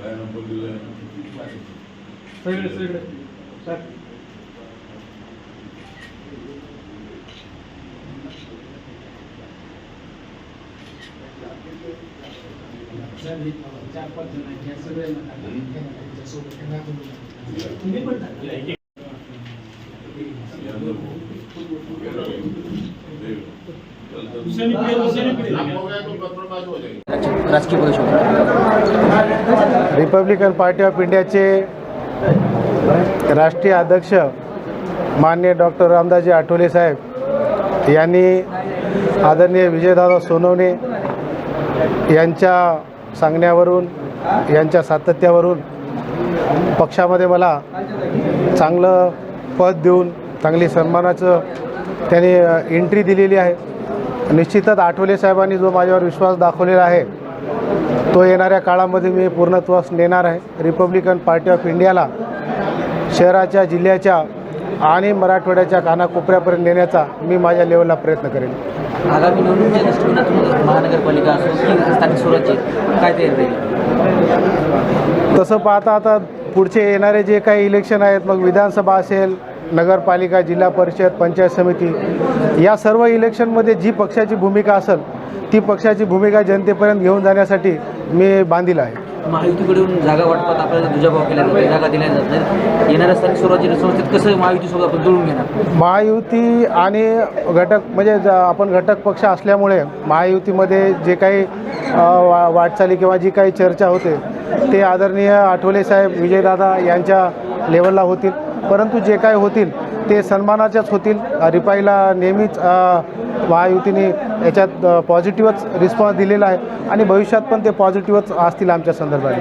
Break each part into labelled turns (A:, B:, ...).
A: काय नंबर दिलाय
B: सगळे सगळे सर
C: चार पाच जण सगळ्यांना
B: सोबत तुम्ही.
C: तुम्ही पण
D: राजकीय
E: रिपब्लिकन पार्टी ऑफ इंडियाचे राष्ट्रीय अध्यक्ष माननीय डॉक्टर रामदासजी आठवले साहेब यांनी आदरणीय विजयदादा सोनवणे यांच्या सांगण्यावरून यांच्या सातत्यावरून पक्षामध्ये मला चांगलं पद देऊन चांगली सन्मानाचं त्यांनी एंट्री दिलेली आहे. निश्चितच आठवले साहेबांनी जो माझ्यावर विश्वास दाखवलेला आहे तो येणाऱ्या काळामध्ये मी पूर्णत्वास नेणार आहे. रिपब्लिकन पार्टी ऑफ इंडियाला शहराच्या जिल्ह्याच्या आणि मराठवाड्याच्या कानाकोपऱ्यापर्यंत नेण्याचा मी माझ्या लेवलला प्रयत्न करेन.
D: आगामी निवडणुकीच्या दृष्टिकोनातून महानगरपालिका असो की स्थानिक स्वराज्य काय तयारी राहील?
E: तसं पाहता आता पुढचे येणारे जे काही इलेक्शन आहेत मग विधानसभा असेल नगरपालिका जिल्हा परिषद पंचायत समिती या सर्व इलेक्शनमध्ये जी पक्षाची भूमिका असेल ती पक्षाची भूमिका जनतेपर्यंत घेऊन जाण्यासाठी मी बांधील आहे.
D: महायुतीकडून जागा वाटपात आपल्याला दुजाभाव केला जातो जागा दिल्या जात नाही येणाऱ्या स्थानिक स्वराज्य संस्थेत कसं महायुतीसोबत आपण जुळून घेणार?
E: महायुती आणि घटक म्हणजे आपण घटक पक्ष असल्यामुळे महायुतीमध्ये जे काही वाटचाली किंवा जी काही चर्चा होते ते आदरणीय आठवले साहेब विजयदादा यांच्या लेवलला होतील. परंतु जे काय होतील ते सन्मानाच्याच होतील. रिपाईला नेहमीच महायुतीने याच्यात पॉझिटिव्हच रिस्पॉन्स दिलेला आहे. आणि भविष्यात पण ते पॉझिटिव्हच असतील आमच्या संदर्भात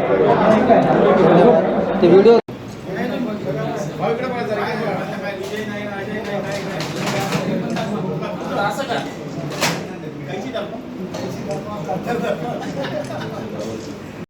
D: व्हिडिओ